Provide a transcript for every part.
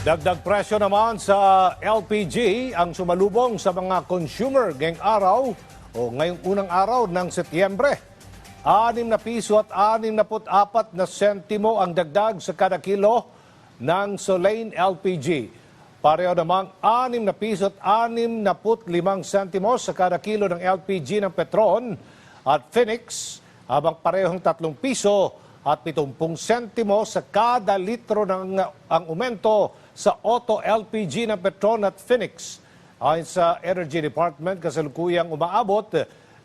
Dagdag presyo naman sa LPG ang sumalubong sa mga consumer ngayong araw o ngayong unang araw ng Setyembre. 6 na piso at 64 na sentimo ang dagdag sa kada kilo ng Solane LPG. Pareho namang 6 na piso at 65 sentimo sa kada kilo ng LPG ng Petron at Phoenix habang parehong 3 piso at 70 sentimo sa kada litro ng ang umento sa auto LPG ng Petron at Phoenix. Ayon sa Energy Department, kasalukuyang umaabot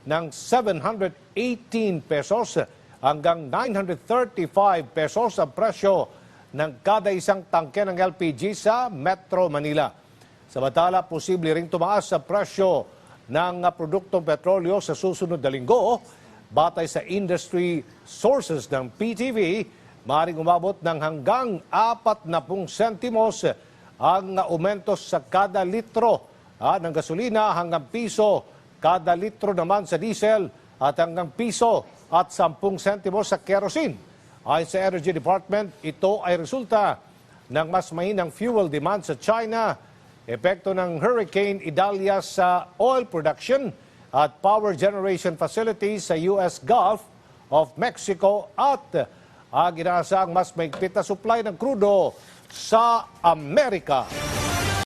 ng 718 pesos hanggang 935 pesos ang presyo ng kada isang tangke ng LPG sa Metro Manila. Samantala, posible ring tumaas sa presyo ng produktong petrolyo sa susunod na linggo. Batay sa industry sources ng PTV, maaaring umabot ng hanggang 40 sentimos ang aumento sa kada litro ah, ng gasolina hanggang piso kada litro naman sa diesel at hanggang piso at 10 sentimos sa kerosene. Ayon sa Energy Department, ito ay resulta ng mas mahinang fuel demand sa China, epekto ng Hurricane Idalia sa oil production at power generation facilities sa US Gulf of Mexico at uh, ginasang mas maigpit na supply ng krudo sa Amerika.